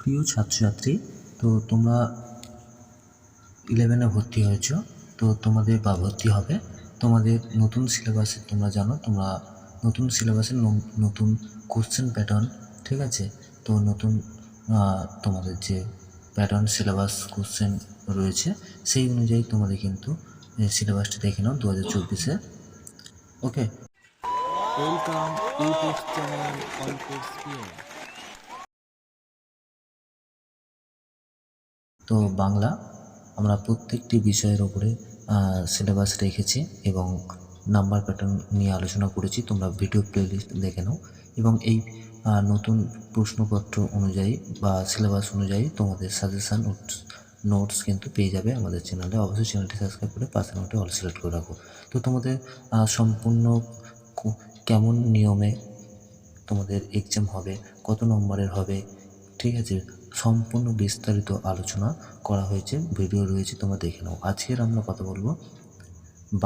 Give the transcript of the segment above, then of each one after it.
প্রিয় ছাত্রছাত্রী, তো তোমরা ইলেভেনে ভর্তি হয়েছো, তো তোমাদের বা ভর্তি হবে। তোমাদের নতুন সিলেবাসে তোমরা জানো, তোমরা নতুন সিলেবাসের নতুন কোশ্চেন প্যাটার্ন ঠিক আছে? তো নতুন তোমাদের যে প্যাটার্ন সিলেবাস কোশ্চেন রয়েছে, সেই অনুযায়ী তোমাদের কিন্তু সিলেবাসটা দেখে নাও দু হাজার চব্বিশে ওকে ওয়েলকাম ইউটিউব চ্যানেল তো বাংলা আমরা প্রত্যেকটি বিষয়ের ওপরে সিলেবাস রেখেছি এবং নাম্বার প্যাটার্ন নিয়ে আলোচনা করেছি। তোমরা ভিডিও প্লেলিস্ট দেখে নাও এবং এই নতুন প্রশ্নপত্র অনুযায়ী বা সিলেবাস অনুযায়ী তোমাদের সাজেশান নোটস কিন্তু পেয়ে যাবে আমাদের চ্যানেলে অবশ্যই চ্যানেলটি সাবস্ক্রাইব করে পাশে নোটে অল সিলেক্ট করে রাখো। তো তোমাদের সম্পূর্ণ কেমন নিয়মে তোমাদের এক্সাম হবে, কত নম্বরের হবে, ঠিক আছে? সম্পূর্ণ বিস্তারিত আলোচনা করা হয়েছে, ভিডিও রয়েছে, তোমরা দেখে নাও। আজকের আমরা কথা বলব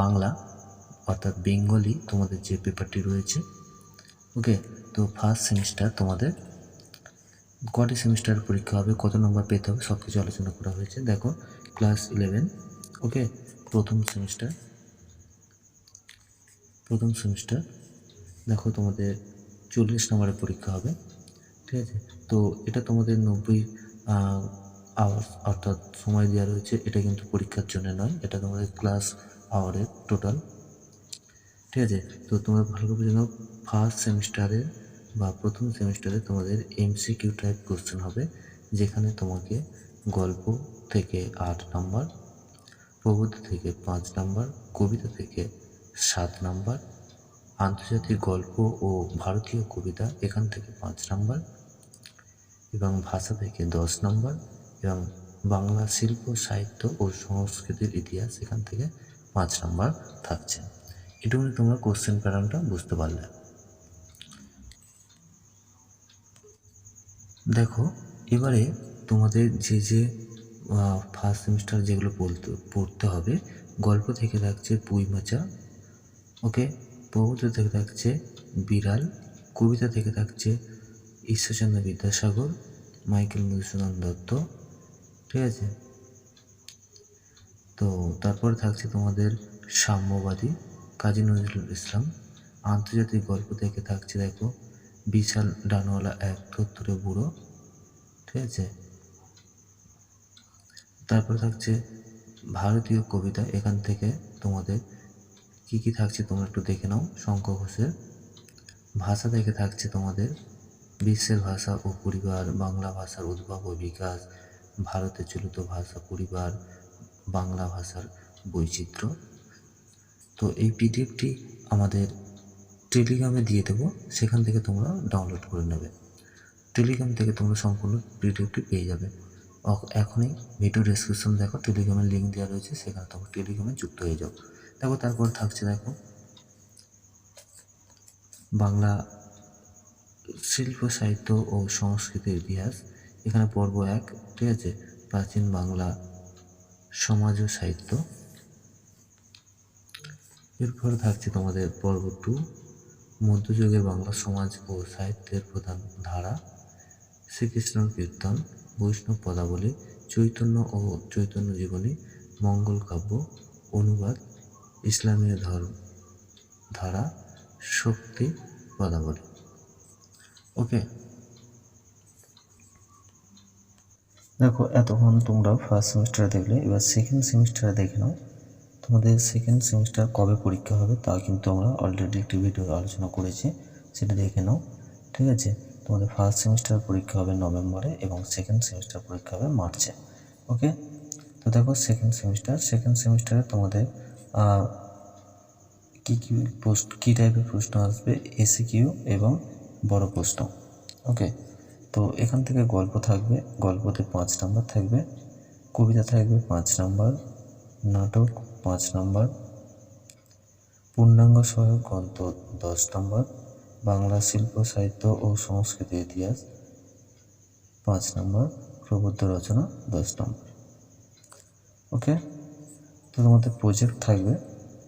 বাংলা, অর্থাৎ বেঙ্গলি, তোমাদের যে পেপারটি রয়েছে। ওকে, তো ফার্স্ট সেমিস্টার তোমাদের কটি সেমিস্টার পরীক্ষা হবে, কত নম্বর পেতে হবে সব কিছু আলোচনা করা হয়েছে। দেখো ক্লাস ইলেভেন ওকে, প্রথম সেমিস্টার প্রথম সেমিস্টার দেখো তোমাদের চল্লিশ নম্বরের পরীক্ষা হবে, ঠিক আছে? তো এটা তোমাদের নব্বই আওয়ার্স অর্থাৎ সময় দেওয়া রয়েছে। এটা কিন্তু পরীক্ষার জন্য নয়, এটা তোমাদের ক্লাস আওয়ারের টোটাল ঠিক আছে? তো তোমরা ভালো করে জানো ফার্স্ট সেমিস্টারে বা প্রথম সেমিস্টারে তোমাদের এমসিকিউ টাইপ কোশ্চেন হবে, যেখানে তোমাকে গল্প থেকে আট নাম্বার প্রবন্ধ থেকে পাঁচ নাম্বার, কবিতা থেকে সাত নাম্বার, আন্তর্জাতিক গল্প ও ভারতীয় কবিতা এখান থেকে পাঁচ নাম্বার এবং ভাষা থেকে দশ নম্বর এবং বাংলা শিল্প, সাহিত্য ও সংস্কৃতির ইতিহাস এখান থেকে পাঁচ নম্বর থাকছে। এটুকুনি তোমরা কোশ্চেন প্যাটার্নটা বুঝতে পারলে। দেখো, এবারে তোমাদের যে যে ফার্স্ট সেমিস্টার যেগুলো বলতে, পড়তে হবে, গল্প থেকে থাকছে পুঁই মাচা ওকে প্রবন্ধ থেকে থাকছে বিড়াল, কবিতা থেকে থাকছে ঈশ্বরচন্দ্র বিদ্যাসাগর, মাইকেল মধুসূদন দত্ত, ঠিক আছে? তো তারপরে থাকছে তোমাদের সাম্যবাদী কাজী নজরুল ইসলাম। আন্তর্জাতিক গল্প থেকে থাকছে দেখো, বিশাল ডানওয়ালা এক তত্তরে বুড়ো, ঠিক আছে? তারপরে থাকছে ভারতীয় কবিতা, এখান থেকে তোমাদের কি কি থাকছে তোমরা একটু দেখে নাও শঙ্খ ঘোষের। ভাষা থেকে থাকছে তোমাদের বিশ্বের ভাষা ও পরিবার, বাংলা ভাষার উদ্ভব ও বিকাশ, ভারতে চলিত ভাষা, পরিবার, বাংলা ভাষার বৈচিত্র্য। তো এই পিডিএফটি আমাদের টেলিগ্রামে দিয়ে দেবো, সেখান থেকে তোমরা ডাউনলোড করে নেবে। টেলিগ্রাম থেকে তোমরা সম্পূর্ণ পিডিএফটি পেয়ে যাবে। এখনই ভিডিও ডেসক্রিপশন দেখো টেলিগ্রামের লিঙ্ক দেওয়া রয়েছে, সেখানে তোমরা টেলিগ্রামে যুক্ত হয়ে যাও। দেখো, তারপর থাকছে দেখো, বাংলা শিল্প, সাহিত্য ও সংস্কৃতির ইতিহাস। এখানে পর্ব এক, ঠিক আছে? প্রাচীন বাংলা সমাজ ও সাহিত্য। এরপর থাকছে তোমাদের পর্ব টু, মধ্যযুগের বাংলা সমাজ ও সাহিত্যের প্রধান ধারা। শ্রীকৃষ্ণ কীর্তন, বৈষ্ণব পদাবলী, চৈতন্য ও চৈতন্য জীবনী, মঙ্গল কাব্য, অনুবাদ, ইসলামীয় ধর্ম ধারা, শক্তি পদাবলী। ওকে। দেখো, এতক্ষণ তোমরা ফার্স্ট সেমিস্টারে দেখলে, এবার সেকেন্ড সেমিস্টারে দেখে নাও, তোমাদের সেকেন্ড সেমিস্টার কবে পরীক্ষা হবে তা কিন্তু আমরা অলরেডি একটি ভিডিও আলোচনা করেছি, সেটা দেখে নাও, ঠিক আছে? তোমাদের ফার্স্ট সেমিস্টার পরীক্ষা হবে নভেম্বরে এবং সেকেন্ড সেমিস্টার পরীক্ষা হবে মার্চে, ওকে? তো দেখো সেকেন্ড সেমিস্টার সেকেন্ড সেমিস্টারে তোমাদের কী কী পোস্ট কী টাইপের প্রশ্ন আসবে এসি কিউ এবং বড় প্রশ্ন। ওকে তো এখান থেকে গল্প থাকবে, গল্পতে পাঁচ নাম্বার থাকবে, কবিতা থাকবে পাঁচ নাম্বার, নাটক পাঁচ নাম্বার, পূর্ণাঙ্গ সহায়ক গ্রন্থ দশ নম্বর, বাংলা শিল্প, সাহিত্য ও সংস্কৃতি ইতিহাস পাঁচ নম্বর, প্রবন্ধ রচনা দশ নম্বর। ওকে তো তোমাদের প্রজেক্ট থাকবে,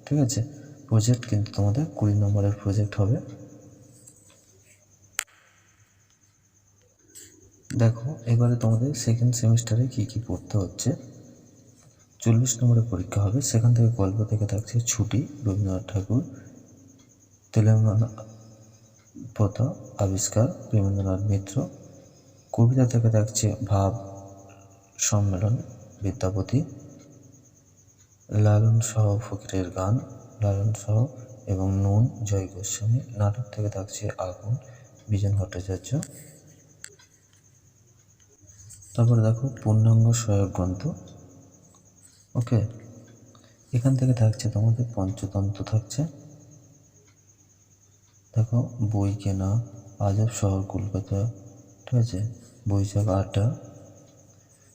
ঠিক আছে? প্রজেক্ট কিন্তু তোমাদের কুড়ি নম্বরের প্রজেক্ট হবে। দেখো, এবারে তোমাদের সেকেন্ড সেমিস্টারে কী কী পড়তে হচ্ছে। চল্লিশ নম্বরে পরীক্ষা হবে, সেখান থেকে গল্প থেকে থাকছে ছুটি, রবীন্দ্রনাথ ঠাকুর, তেলেঙ্গানা পথ আবিষ্কার, প্রেমেন্দ্রনাথ মিত্র, কবিতা থেকে থাকছে ভাব, সম্মেলন, বিদ্যাপতি, লালন সহ ফকিরের গান, লালন সহ এবং নুন, জয় গোস্বামী, নাটক থেকে থাকছে আগুন, বিজন ভট্টাচার্য তারপরে দেখো পূর্ণাঙ্গ সহায়ক গ্রন্থ। ওকে এখান থেকে থাকছে তোমাদের পঞ্চতন্ত্র থাকছে। দেখো, বই কেনা, আজব শহর কলকাতা, ঠিক আছে? বৈশাখ আড্ডা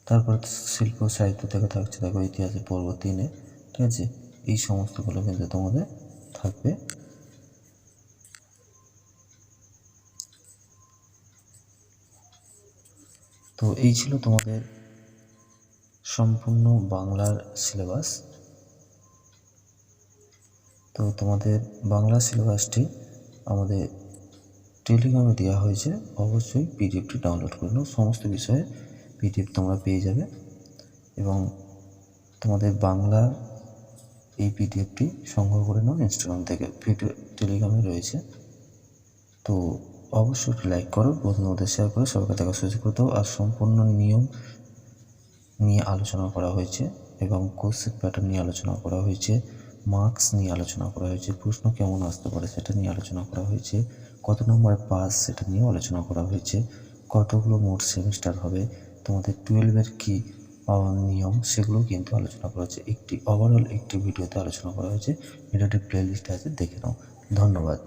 তারপর শিল্প সাহিত্য থেকে থাকছে, দেখো ইতিহাসের পর্ব তিনে, ঠিক আছে? এই সমস্তগুলো কিন্তু তোমাদের থাকবে। তো এই ছিল তোমাদের সম্পূর্ণ বাংলার সিলেবাস। তো তোমাদের বাংলা সিলেবাসটি আমাদের টেলিগ্রামে দেওয়া হয়েছে। অবশ্যই পিডিএফটি ডাউনলোড করে নাও। সমস্ত বিষয়ে পিডিএফ তোমরা পেয়ে যাবে। এবং তোমাদের বাংলা এই পিডিএফটি সংগ্রহ করে নাও। ইনস্টাগ্রাম থেকে ভিডিও টেলিগ্রামে রয়েছে। তো অবশ্যই লাইক করো বন্ধুদের শেয়ার করে সবাইকে দেখা সুযোগ করে দাও। আর সম্পূর্ণ নিয়ম নিয়ে আলোচনা করা হয়েছে এবং কোর্সের প্যাটার্ন নিয়ে আলোচনা করা হয়েছে মার্কস নিয়ে আলোচনা করা হয়েছে, প্রশ্ন কেমন আসতে পারে সেটা নিয়ে আলোচনা করা হয়েছে, কত নম্বরে পাস সেটা নিয়েও আলোচনা করা হয়েছে, কতগুলো মোট সেমিস্টার হবে, তোমাদের টুয়েলভের কী নিয়ম সেগুলো কিন্তু আলোচনা করা হয়েছে। একটি ওভারঅল একটি ভিডিওতে আলোচনা করা হয়েছে ভিডিওটির প্লে লিস্ট আছে, দেখে নাও। ধন্যবাদ।